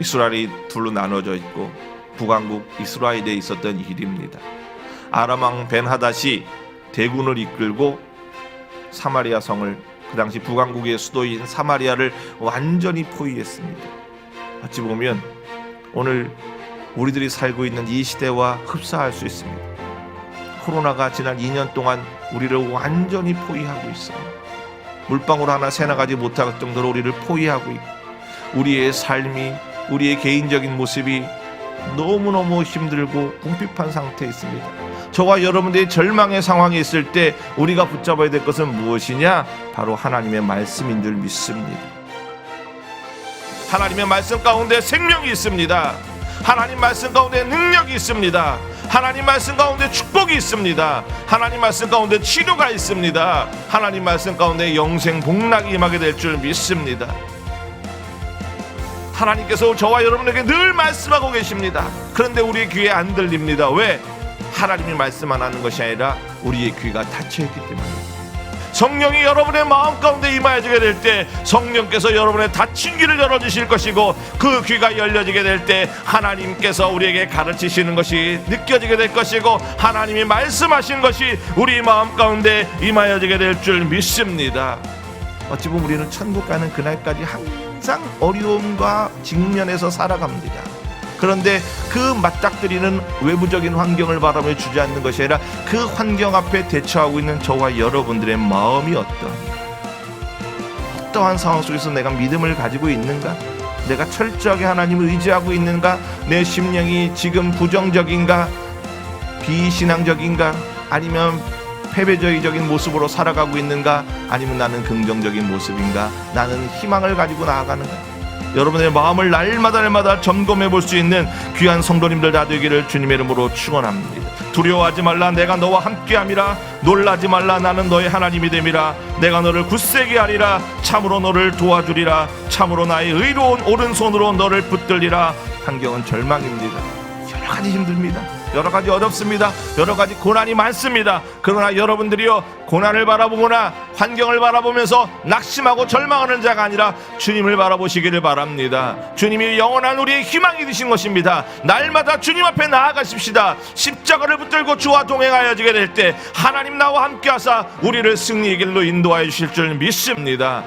이스라엘이 둘로 나눠져 있고 북왕국 이스라엘에 있었던 일입니다. 아람왕 벤하닷이 대군을 이끌고 사마리아 성을 그 당시 북왕국의 수도인 사마리아를 완전히 포위했습니다. 어찌 보면 오늘 우리들이 살고 있는 이 시대와 흡사할 수 있습니다. 코로나가 지난 2년 동안 우리를 완전히 포위하고 있어요. 물방울 하나 새나가지 못할 정도로 우리를 포위하고 있고 우리의 삶이 우리의 개인적인 모습이 너무너무 힘들고 궁핍한 상태에 있습니다. 저와 여러분들이 절망의 상황에 있을 때 우리가 붙잡아야 될 것은 무엇이냐? 바로 하나님의 말씀인 줄 믿습니다. 하나님의 말씀 가운데 생명이 있습니다. 하나님 말씀 가운데 능력이 있습니다. 하나님 말씀 가운데 축복이 있습니다. 하나님 말씀 가운데 치료가 있습니다. 하나님 말씀 가운데 영생 복락이 임하게 될 줄 믿습니다. 하나님께서 저와 여러분에게 늘 말씀하고 계십니다. 그런데 우리의 귀에 안 들립니다. 왜? 하나님이 말씀 안 하는 것이 아니라 우리의 귀가 닫혀 있기 때문입니다. 성령이 여러분의 마음 가운데 임하여지게 될 때 성령께서 여러분의 닫힌 귀를 열어주실 것이고 그 귀가 열려지게 될 때 하나님께서 우리에게 가르치시는 것이 느껴지게 될 것이고 하나님이 말씀하신 것이 우리 마음 가운데 임하여지게 될 줄 믿습니다. 어찌 보면 우리는 천국 가는 그날까지 항상 어려움과 직면해서 살아갑니다. 그런데 그 맞닥뜨리는 외부적인 환경을 바라며 주저앉는 것이 아니라 그 환경 앞에 대처하고 있는 저와 여러분들의 마음이 어떤 어떠한 상황 속에서 내가 믿음을 가지고 있는가? 내가 철저하게 하나님을 의지하고 있는가? 내 심령이 지금 부정적인가? 비신앙적인가? 아니면 패배적인 모습으로 살아가고 있는가? 아니면 나는 긍정적인 모습인가? 나는 희망을 가지고 나아가는가? 여러분의 마음을 날마다 날마다 점검해 볼 수 있는 귀한 성도님들 다 되기를 주님의 이름으로 축원합니다. 두려워하지 말라 내가 너와 함께함이라 놀라지 말라 나는 너의 하나님이 됨이라 내가 너를 굳세게 하리라 참으로 너를 도와주리라 참으로 나의 의로운 오른손으로 너를 붙들리라 환경은 절망입니다. 여러 가지 힘듭니다. 여러 가지 어렵습니다. 여러 가지 고난이 많습니다. 그러나 여러분들이요 고난을 바라보거나 환경을 바라보면서 낙심하고 절망하는 자가 아니라 주님을 바라보시기를 바랍니다. 주님이 영원한 우리의 희망이 되신 것입니다. 날마다 주님 앞에 나아가십시다. 십자가를 붙들고 주와 동행하여지게 될 때 하나님 나와 함께하사 우리를 승리의 길로 인도하여 주실 줄 믿습니다.